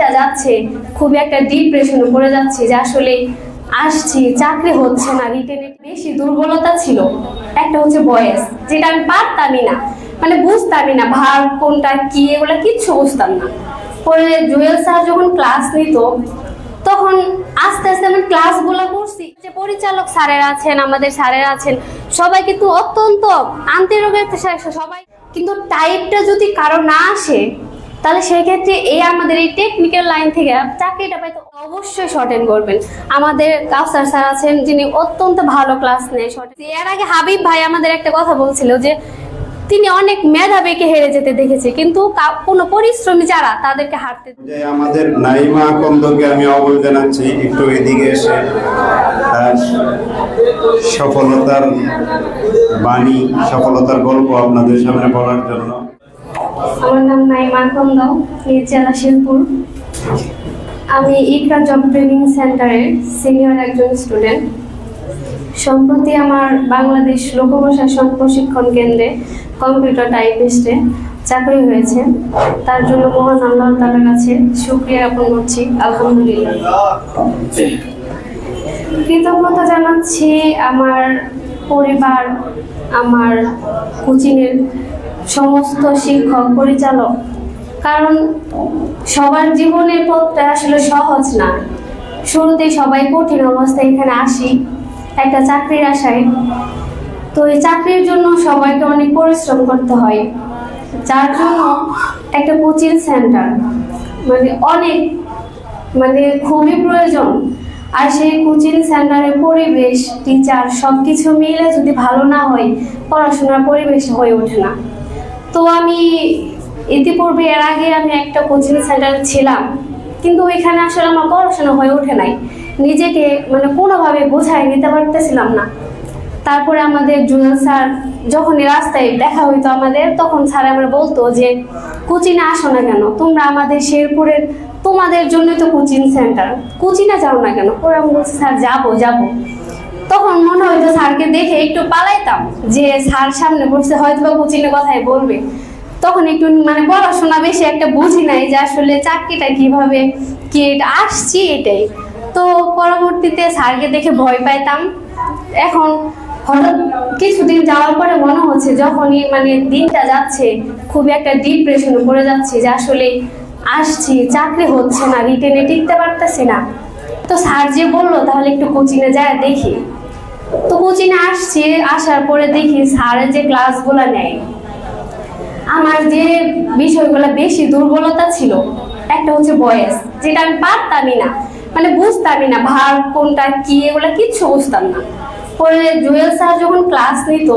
যাচ্ছে, খুবই একটা ডিপ্রেশনে পড়ে যাচ্ছে যে আসলে আসছি, চাকরি হচ্ছে না রিটেনে বেশি দুর্বলতা ছিল। একটা হচ্ছে বয়স, যেটা আমি পারতামই না। মানে বুঝতামই না ভার কোনটা কি, এগুলো কিচ্ছু বুঝতাম না। পরে জুয়েল স্যার যখন ক্লাস নিত, তখন আস্তে আস্তে আমি ক্লাসগুলো করছি। যে পরিচালক স্যারেরা আছেন, আমাদের স্যারেরা আছেন সবাই কিন্তু অত্যন্ত আন্তরিকের সাথে সবাই কিন্তু টাইপটা যদি কারও না আসে তাহলে সেই ক্ষেত্রে এই আমাদের এই টেকনিক্যাল লাইন থেকে চাকরিটা পাইতে অবশ্যই শর্টেন করবেন। আমাদের কাউসার স্যার আছেন, যিনি অত্যন্ত ভালো ক্লাস নেয় shorten- এর আগে হাবিব ভাই আমাদের একটা কথা বলছিল যে, তিনি অনেক মেধাবীকে হেরে যেতে দেখেছে, কিন্তু কোনো পরিশ্রমী যারা তাদেরকে হারতে আমাদের নাইমা আকন্দকে আমি অবল জানাচ্ছি, একটু এদিকে এসে সফলতার বাণী, সফলতার গল্প আপনাদের সামনে বলার জন্য। আমার নাম নাইমা খন্দ জেলা শিলপুর। আমি ইকরা জব ট্রেনিং সেন্টারের সিনিয়র একজন স্টুডেন্ট। সম্প্রতি আমার বাংলাদেশ লোক প্রশাসন প্রশিক্ষণ কেন্দ্রে কম্পিউটার টাইপিস্টে চাকরি হয়েছে। তার জন্য মহান আল্লাহ তালার কাছে সুক্রিয়া জ্ঞাপন করছি, আলহামদুলিল্লাহ। কৃতজ্ঞতা জানাচ্ছি আমার পরিবার, আমার কোচিংয়ের সমস্ত শিক্ষক পরিচালক। কারণ সবার জীবনের পথটা আসলে সহজ না। শুরুতেই সবাই কঠিন অবস্থায় এখানে আসি, একটা চাকরির আশায়। তো এই চাকরির জন্য সবাইকে অনেক পরিশ্রম করতে হয়। যার জন্য একটা কোচিং সেন্টার মানে অনেক মানে খুবই প্রয়োজন। আর সেই কোচিং সেন্টারের পরিবেশ, টিচার সব কিছু মিলে যদি ভালো না হয়, পড়াশোনার পরিবেশ হয়ে ওঠে না। তো আমি ইতিপূর্বে এর আগে আমি একটা কোচিং সেন্টারে ছিলাম, কিন্তু ওইখানে আসলে আমার পড়াশোনা হয়ে ওঠে নাই। নিজেকে মানে কোনোভাবে বোঝায় নিতে পারতেছিলাম না। তারপরে আমাদের জুয়েল স্যার যখনই রাস্তায় দেখা হইতো আমাদের, তখন স্যার আমরা বলতো যে, কোচিনে আসো না কেন? তোমরা আমাদের শেরপুরের, তোমাদের জন্যই তো কোচিং সেন্টার কোচিনে যাও না কেন? আমি বলছি, স্যার, যাব যাব। তখন মনে হইতো স্যারকে দেখে একটু পালাইতাম, যে স্যার সামনে বসে হয়তো বা কোচিংয়ের কথাই বলবে। তখন একটু মানে পড়াশোনা বেশি একটা বুঝি নাই যে আসলে চাকরিটা কীভাবে, কি এটা আসছি এটাই। তো পরবর্তীতে স্যারকে দেখে ভয় পাইতাম। এখন হঠাৎ কিছুদিন যাওয়ার পরে মনে হচ্ছে যখনই মানে দিনটা যাচ্ছে খুবই একটা ডিপ্রেশনে পড়ে যাচ্ছে যে আসলে আসছি, চাকরি হচ্ছে না রিটেনে টিকতে পারতেছি না। তো স্যার যে বলল, তাহলে একটু কোচিংয়ে যায় দেখি। তো কোচিংয়ে আসছি, আসার পরে দেখি স্যারের যে ক্লাসগুলো নেয়, আমার যে বিষয়গুলো বেশি দুর্বলতা ছিল, একটা হচ্ছে বয়স, যেটা আমি পারতামই না মানে বুঝতামই না, ভার কোনটা কি এগুলো কিচ্ছু বুঝতাম না। পরে জুয়েল স্যার যখন ক্লাস নিত,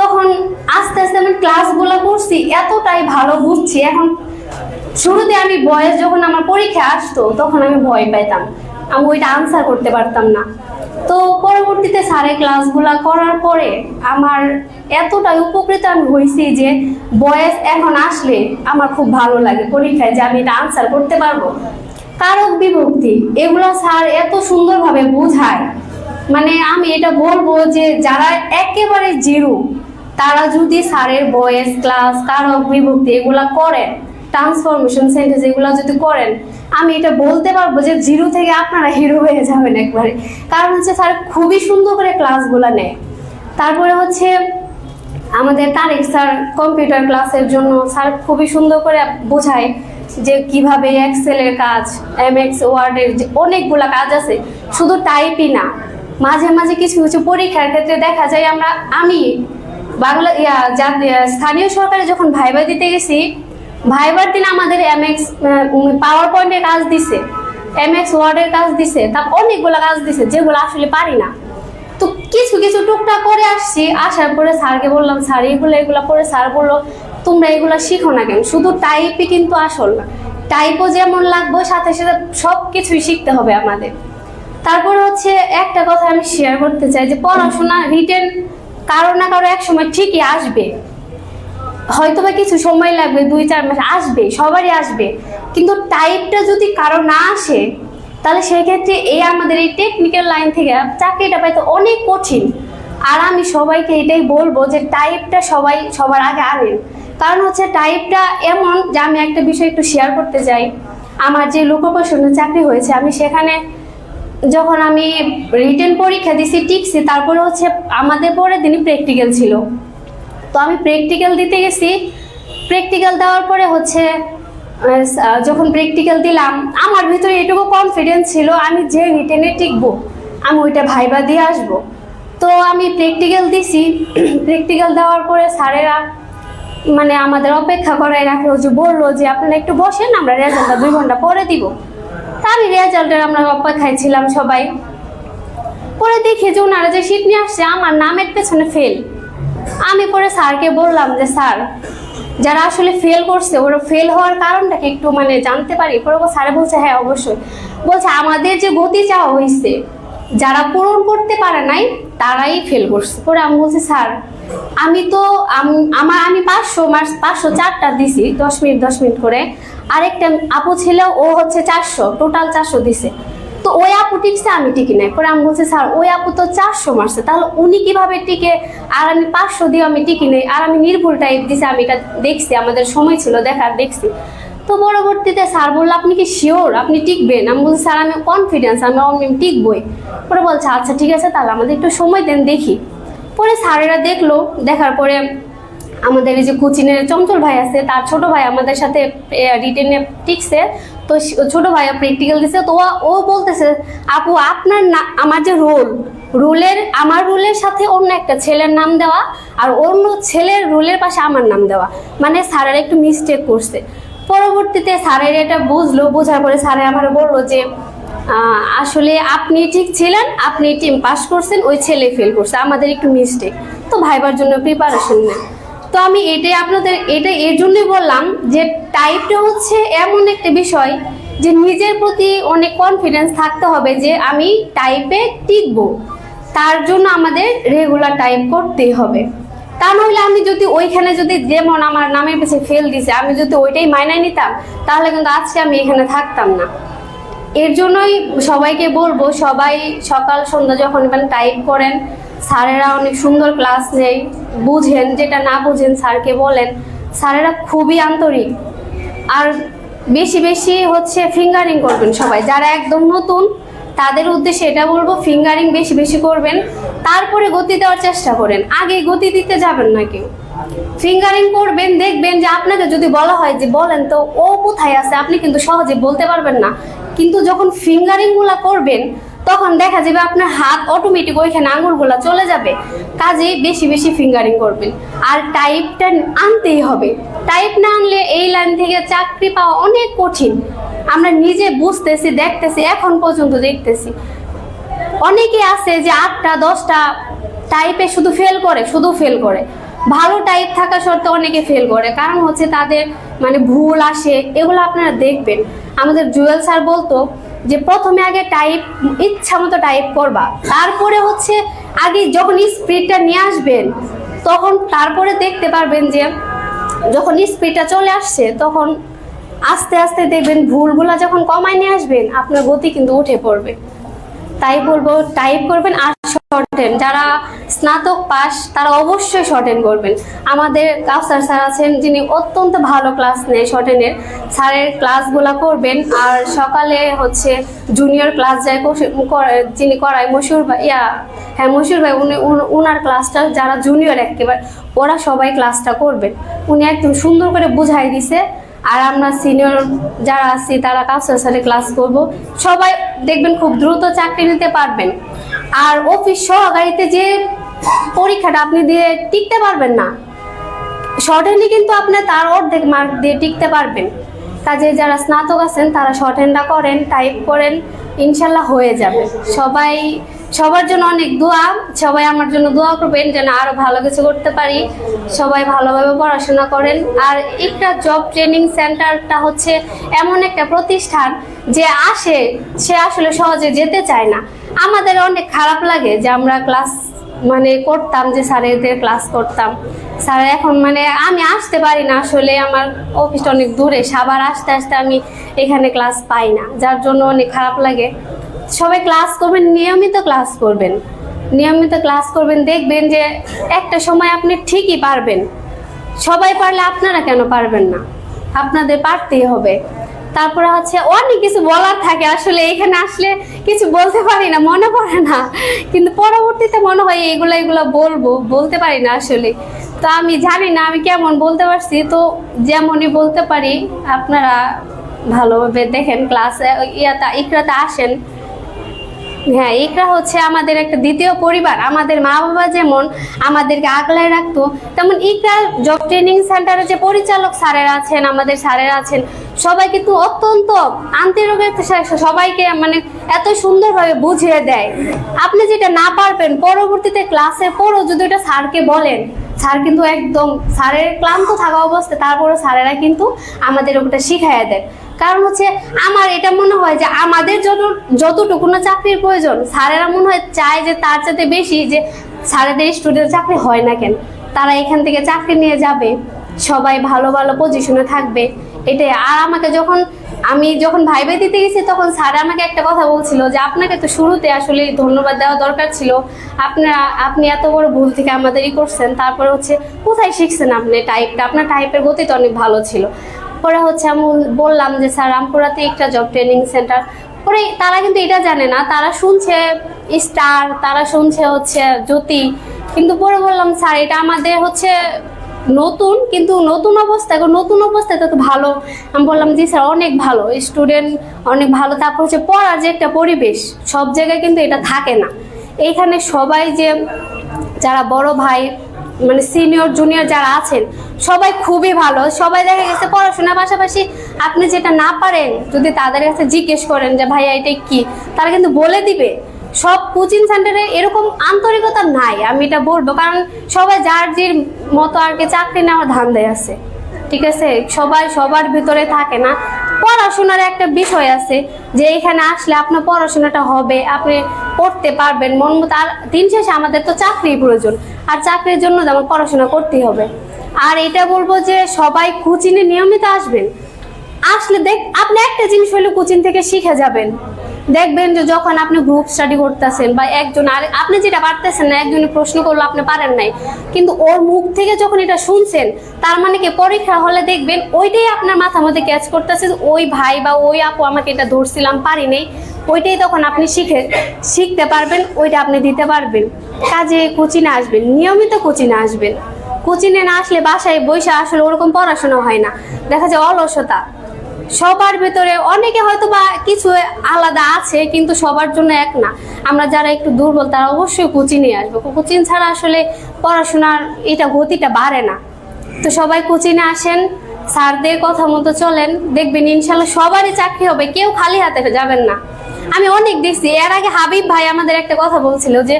তখন আস্তে আস্তে আমি ক্লাসগুলো করছি, এতটাই ভালো বুঝছি, এখন শুরুতে আমি বয়স যখন আমার পরীক্ষা আসতো, তখন আমি ভয় পাইতাম। আমি ওইটা আনসার করতে পারতাম না। তো পরবর্তীতে স্যারের ক্লাসগুলো করার পরে আমার এতটাই উপকৃত আমি হয়েছি যে বয়স এখন আসলে আমার খুব ভালো লাগে পরীক্ষায় যে আমি এটা আনসার করতে পারব। কারক বিভক্তি, এগুলো স্যার এত সুন্দরভাবে বোঝায়। মানে আমি এটা বলব যে যারা একেবারে জিরো, তারা যদি স্যারের বয়েস ক্লাস কারক বিভক্তি এগুলা করেন ট্রান্সফরমেশন সেন্টেন্স এগুলো যদি করেন আমি এটা বলতে পারব যে জিরো থেকে আপনারা হিরো হয়ে যাবেন একবারে। কারণ হচ্ছে স্যার খুবই সুন্দর করে ক্লাসগুলো নেয়। তারপরে হচ্ছে আমাদের তারেক স্যার কম্পিউটার ক্লাসের জন্য স্যার খুবই সুন্দর করে বোঝায় যে কীভাবে এক্সেলের কাজ এম এক্স ওয়ার্ডের যে অনেকগুলা কাজ আছে শুধু টাইপই না। মাঝে মাঝে কিছু কিছু পরীক্ষার ক্ষেত্রে দেখা যায় আমরা আমি বাংলা ইয়া, স্থানীয় সরকারে যখন ভাইবা দিতে গেছি ভাইবার দিন আমাদের এম এক্স পাওয়ার পয়েন্টের কাজ দিছে এম এক্স ওয়ার্ডের কাজ দিছে তার অনেকগুলো কাজ দিছে যেগুলো আসলে পারি না। তো কিছু কিছু টুকটাক করে আসছি, আসার পরে স্যারকে বললাম, স্যার, এগুলো এগুলো পরে স্যার বলল, তোমরা এগুলো শিখো না কেন? শুধু টাইপই কিন্তু আসল না। টাইপও যেমন লাগবে, সাথে সাথে সব কিছুই শিখতে হবে আমাদের। তারপরে হচ্ছে একটা কথা আমি শেয়ার করতে চাই, যে পড়াশোনা রিটেন কারও না কারও এক সময় ঠিকই আসবে। হয়তো বা কিছু সময় লাগবে, দুই, চার মাস, আসবে, সবারই আসবে। কিন্তু টাইপটা যদি কারও না আসে, তাহলে সেক্ষেত্রে এই আমাদের এই টেকনিক্যাল লাইন থেকে চাকরিটা পাইতে অনেক কঠিন। আর আমি সবাইকে এটাই বলব যে টাইপটা সবাই, সবার আগে আনেন। কারণ হচ্ছে টাইপটা এমন যে আমি একটা বিষয় একটু শেয়ার করতে চাই। আমার যে লোকপ্রসন্ন চাকরি হয়েছে, আমি সেখানে যখন আমি রিটেন পরীক্ষা দিছি, টিকছি, তারপরে হচ্ছে আমাদের পরে দিনই প্র্যাকটিক্যাল ছিল। তো আমি প্র্যাকটিক্যাল দিতে গেছি। প্র্যাকটিক্যাল দেওয়ার পরে হচ্ছে যখন প্র্যাকটিক্যাল দিলাম, আমার ভিতরে এটুকু কনফিডেন্স ছিল, আমি যে রিটেনে টিকবো, আমি ওইটা ভাইবা দিয়ে আসব। তো আমি প্র্যাকটিক্যাল দিছি। প্র্যাকটিক্যাল দেওয়ার পরে স্যারেরা মানে আমাদের অপেক্ষা করায় রাখল যে বলল যে, আপনারা একটু বসেন, আমরা রেজাল্টটা দুই ঘণ্টা পরে দিব। তা আমি রেজাল্টের আমরা অপেক্ষায় ছিলাম সবাই। পরে দেখি যে ওনারা যে সিট নিয়ে আসছে, আমার নামের পেছনে ফেল আমি পরে স্যারকে বললাম যে, স্যার, যারা আসলে ফেল করছে, ওরা ফেল হওয়ার কারণটাকে একটু মানে জানতে পারি। পরে স্যারে বলছে হ্যাঁ অবশ্যই। বলছে, আমাদের যে গতি চাওয়া হয়েছে যারা পূরণ করতে পারে নাই, তারাই ফেল করছে। পরে আমি বলছি, স্যার, আমি তো আমার, আমি পাঁচশো মার্কস পাঁচশো চারটা দিছি, দশ মিনিট দশ মিনিট করে। আরেকটা আপু ছিল, ও হচ্ছে চারশো টোটাল চারশো দিছে। তো ওই আপু টিকছে, আমি টিকি নাই। পরে আমি বলছি, স্যার, ওই আপু তো চারশো মারছে। তাহলে উনি কীভাবে টিকে? আর আমি পাঁচশো দিয়ে আমি টিকি নেই। আর আমি নির্ভুল টাইপ দিছি, আমি এটা দেখছি, আমাদের সময় ছিল, দেখার দেখছি। তো পরবর্তীতে স্যার বলল, আপনি কি শিওর আপনি টিকবেন? আমি বলছি, স্যার, আমি কনফিডেন্স আমি আমি টিকবই। পরে বলছে আচ্ছা ঠিক আছে, তাহলে আমাদের একটু সময় দেন, দেখি। পরে স্যারেরা দেখল, দেখার পরে আমাদের এই যে কোচিনের চঞ্চল ভাই আছে, তার ছোট ভাই আমাদের সাথে রিটেনে টিকছে। তো ছোট ভাই প্র্যাকটিক্যাল দিছে। তো ও- বলতেছে, আপু, আপনার না, আমার যে রোল রুলের আমার রুলের সাথে অন্য একটা ছেলের নাম দেওয়া আর অন্য ছেলের রুলের পাশে আমার নাম দেওয়া। মানে স্যারের একটু মিস্টেক করছে। পরবর্তীতে স্যারের এটা বুঝলো। বোঝার পরে স্যারে আমার বলল যে আসলে আপনি ঠিক ছিলেন, আপনি টিম পাস করছেন, ওই ছেলে ফেল করছে। আমাদের একটু মিস্টেক তো ভাইবার জন্য প্রিপারেশন নেন তো আমি এটাই আপনাদের এটা এর জন্যই বললাম যে টাইপটা হচ্ছে এমন একটা বিষয় যে নিজের প্রতি অনেক কনফিডেন্স থাকতে হবে যে আমি টাইপে টিকবো। তার জন্য আমাদের রেগুলার টাইপ করতেই হবে। তা নইলে আমি যদি ওইখানে যদি যেমন আমার নামের পিছিয়ে ফেল দিছে, আমি যদি ওইটাই মাইনায় নিতাম, তাহলে কিন্তু আজকে আমি এখানে থাকতাম না। এর জন্যই সবাইকে বলব, সবাই সকাল সন্ধ্যা যখন মানে টাইপ করেন স্যারেরা অনেক সুন্দর ক্লাস নেয়, বুঝেন, যেটা না বুঝেন স্যারকে বলেন। স্যারেরা খুবই আন্তরিক। আর বেশি বেশি হচ্ছে ফিঙ্গারিং করবেন সবাই। যারা একদম নতুন, তাদের উদ্দেশ্যে এটা বলব, ফিঙ্গারিং বেশি বেশি করবেন। তারপরে গতি দেওয়ার চেষ্টা করেন। আগে গতি দিতে যাবেন না কেউ। ফিঙ্গারিং করবেন, দেখবেন যে আপনাকে যদি বলা হয় যে, বলেন তো, ও কোথায় আছে? আপনি কিন্তু সহজে বলতে পারবেন না। কিন্তু যখন ফিঙ্গারিংগুলা করবেন তখন দেখা যাবে আপনার হাত অটোমেটিক ওইখানে আঙুলগুলা চলে যাবে। কাজেই বেশি বেশি ফিঙ্গারিং করবেন। আর টাইপটা আনতেই হবে। টাইপ না আনলে এই লাইন থেকে চাকরি পাওয়া অনেক কঠিন। আমরা নিজে বুঝতেছি, দেখতেছি, এখন পর্যন্ত দেখতেছি। অনেকে আছে যে আটটা, দশটা টাইপে শুধু ফেল করে, শুধু ফেল করে। ভালো টাইপ থাকা সত্ত্বেও অনেকে ফেল করে। কারণ হচ্ছে তাদের মানে ভুল আসে, এগুলো আপনারা দেখবেন। আমাদের জুয়েল স্যার বলতো যে প্রথমে আগে টাইপ ইচ্ছা মতো টাইপ করবা। তারপরে হচ্ছে আগে যখন স্পিডটা নিয়ে আসবেন, তখন তারপরে দেখতে পারবেন যে যখন স্পিডটা চলে আসছে, তখন আস্তে আস্তে দেখবেন ভুলগুলা যখন কমায় নিয়ে আসবেন, আপনার গতি কিন্তু উঠে পড়বে। তাই বলব টাইপ করবেন আর শর্টেন যারা স্নাতক পাস তারা অবশ্যই শর্টেন করবেন। আমাদের কাউসার স্যার আছেন, যিনি অত্যন্ত ভালো ক্লাস নেয় শর্টেনের স্যারের ক্লাসগুলো করবেন আর সকালে হচ্ছে জুনিয়র ক্লাস যায় যিনি করায় মশুর ভাই, ইয়া হ্যাঁ মশুর ভাই, উনি উনার ক্লাসটা যারা জুনিয়র একেবারে ওরা সবাই ক্লাসটা করবেন। উনি একদম সুন্দর করে বুঝাই দিছে। আর আমরা সিনিয়র যারা আছি, তারা কাউসার স্যারে ক্লাস করব। সবাই দেখবেন খুব দ্রুত চাকরি নিতে পারবেন। আর অফিস সহকারীতে যে পরীক্ষাটা আপনি দিয়ে টিকতে পারবেন না। শর্ট হ্যান্ডে কিন্তু আপনি তার অর্ধেক মার্ক দিয়ে টিকতে পারবেন। কাজে যারা স্নাতক আছেন, তারা শর্ট হ্যান্ডটা করেন টাইপ করেন, ইনশাল্লাহ হয়ে যাবে। সবাই, সবার জন্য অনেক দোয়া। সবাই আমার জন্য দোয়া করবেন যেন আরও ভালো কিছু করতে পারি। সবাই ভালোভাবে পড়াশোনা করেন। আর একটা জব ট্রেনিং সেন্টারটা হচ্ছে এমন একটা প্রতিষ্ঠান যে আসে, সে আসলে সহজে যেতে চায় না। আমাদের অনেক খারাপ লাগে যে আমরা ক্লাস মানে করতাম যে স্যারেদের ক্লাস করতাম। স্যার এখন মানে আমি আসতে পারি না আসলে, আমার অফিসটা অনেক দূরে। সাবার আসতে আসতে আমি এখানে ক্লাস পাই না, যার জন্য অনেক খারাপ লাগে। সবাই ক্লাস করবেন, নিয়মিত ক্লাস করবেন। নিয়মিত ক্লাস করবেন, দেখবেন যে একটা সময় আপনি ঠিকই পারবেন। সবাই পারলে আপনারা কেন পারবেন না? আপনাদের পারতেই হবে। তারপরে হচ্ছে অনেক কিছু বলার থাকে, আসলে এখানে আসলে কিছু বলতে পারি না, মনে পড়ে না। কিন্তু পরবর্তীতে মনে হয় এগুলো এগুলো বলব, বলতে পারি না আসলে। তো আমি জানি না আমি কেমন বলতে পারছি, তো যেমনই বলতে পারি, আপনারা ভালোভাবে দেখেন ক্লাসে ইয়াতা, ইকরাতে আসেন। হ্যাঁ ইকরা হচ্ছে আমাদের একটা দ্বিতীয় পরিবার। আমাদের মা বাবা যেমন আমাদেরকে আগলায় রাখতো, তেমন ইকরা জব ট্রেনিং সেন্টারে যে পরিচালক স্যারেরা আছেন, আমাদের স্যারেরা আছেন সবাই কিন্তু অত্যন্ত আন্তরিকতার সাথে সবাইকে মানে এত সুন্দরভাবে বুঝিয়ে দেয়। আপনি যেটা না পারবেন, পরবর্তীতে ক্লাসে পড়ো যদি ওটা স্যারকে বলেন, স্যার কিন্তু একদম স্যারের ক্লান্ত থাকা অবস্থায় তারপরে স্যারেরা কিন্তু আমাদের ওটা শিখাইয়া দেন কারণ হচ্ছে আমার এটা মনে হয় যে আমাদের যত, যতটুকু না চাকরির প্রয়োজন, স্যারেরা মনে হয় চায় যে তার চাইতে বেশি যে স্যারেদের স্টুডেন্ট চাকরি হয় না কেন? তারা এখান থেকে চাকরি নিয়ে যাবে, সবাই ভালো ভালো পজিশনে থাকবে। এটাই। আর আমাকে যখন আমি যখন ভাইবে দিতে গেছি, তখন স্যার আমাকে একটা কথা বলছিল যে, আপনাকে তো শুরুতে আসলে ধন্যবাদ দেওয়া দরকার ছিল। আপনারা আপনি এত বড় ভুল থেকে আমাদেরই করছেন। তারপরে হচ্ছে, কোথায় শিখছেন আপনি টাইপটা আপনার টাইপের গতি তো অনেক ভালো ছিল। পরে হচ্ছে আমি বললাম যে, স্যার, রামপুরাতে একটা জব ট্রেনিং সেন্টার পরে তারা কিন্তু এটা জানে না। তারা শুনছে স্টার তারা শুনছে হচ্ছে জ্যোতি। কিন্তু পরে বললাম, স্যার, এটা আমাদের হচ্ছে নতুন, কিন্তু নতুন অবস্থা, এখন নতুন অবস্থায় তো ভালো। আমি বললাম যে স্যার, অনেক ভালো। স্টুডেন্ট অনেক ভালো। তারপর হচ্ছে পড়ার যে একটা পরিবেশ, সব জায়গায় কিন্তু এটা থাকে না। এইখানে সবাই যে, যারা বড় ভাই মানে সিনিয়র জুনিয়র যারা আছেন, সবাই খুবই ভালো। সবাই দেখা গেছে পড়াশোনার পাশাপাশি আপনি যেটা না পারেন, যদি তাদের কাছে জিজ্ঞেস করেন যে, ভাইয়া, এটা কি? তারা কিন্তু বলে দিবে। সব কোচিং সেন্টারে এরকম আন্তরিকতা নাই, আমি এটা বলব। কারণ সবাই যার যে মতো আর কি চাকরি নেওয়ার ধান্দায় আছে। ঠিক আছে? সবাই সবার ভিতরে থাকে না। পড়াশোনার একটা বিষয় আছে যে এখানে আসলে আপনার পড়াশোনাটা হবে, আপনি পড়তে পারবেন, মন মতো। আর দিন শেষে আমাদের তো চাকরির প্রয়োজন। আর চাকরির জন্য আমার পড়াশোনা করতেই হবে। আর এটা বলব যে সবাই কোচিংয়ে নিয়মিত আসবেন। আসলে দেখ, আপনি একটা জিনিস হলে কোচিং থেকে শিখে যাবেন। দেখবেন যে যখন আপনি গ্রুপ স্টাডি করতেছেন বা একজন আর, আপনি যেটা পারতেছেন না একজনের প্রশ্ন করল, আপনি পারেন নাই। কিন্তু ওর মুখ থেকে যখন এটা শুনছেন, তার মানে কি, পরীক্ষা হলে দেখবেন ওইটাই আপনার মাথার মধ্যে ক্যাচ করতেছে ওই ভাই বা ওই আপু আমাকে এটা ধরছিলাম, পারি নাই। ওইটাই তখন আপনি শিখে, শিখতে পারবেন, ওইটা আপনি দিতে পারবেন। কাজে কোচিনে আসবেন, নিয়মিত কোচিনে আসবেন। কোচিনে না আসলে বাসায় বসে আসলে ওরকম পড়াশোনা হয় না। দেখা যায় অলসতা। সবার ভেতরে অনেকে হয়তো বা কিছু আলাদা আছে, কিন্তু সবার জন্য এক না। আমরা যারা একটু দুর্বল, তারা অবশ্যই কোচিনে আসবে। কোচিং ছাড়া আসলে পড়াশোনার এটা গতিটা বাড়ে না। তো সবাই কোচিনে আসেন, স্যারদের কথা মতো চলেন, দেখবেন ইনশাল্লাহ সবারই চাকরি হবে, কেউ খালি হাতে যাবেন না। আমি অনেক দেখছি, এর আগে হাবিব ভাই আমাদের একটা কথা বলছিল যে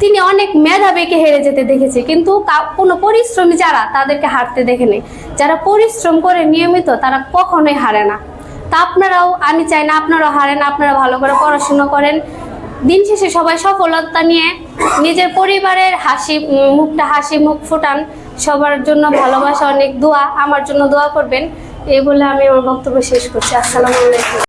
তিনি অনেক মেধাবীকে হেরে যেতে দেখেছে, কিন্তু কোনো পরিশ্রমী যারা তাদেরকে হারতে দেখেনি। যারা পরিশ্রম করে নিয়মিত, তারা কখনোই হারে না। তা আপনারাও, আমি চাই না আপনারাও হারেন, আপনারা ভালো করে পড়াশুনো করেন। দিন শেষে সবাই সফলতা নিয়ে নিজের পরিবারের হাসি মুখটা হাসি, মুখ ফুটান। সবার জন্য ভালোবাসা অনেক দোয়া, আমার জন্য দোয়া করবেন। এই বলে আমি আমার বক্তব্য শেষ করছি। আসসালামু আলাইকুম।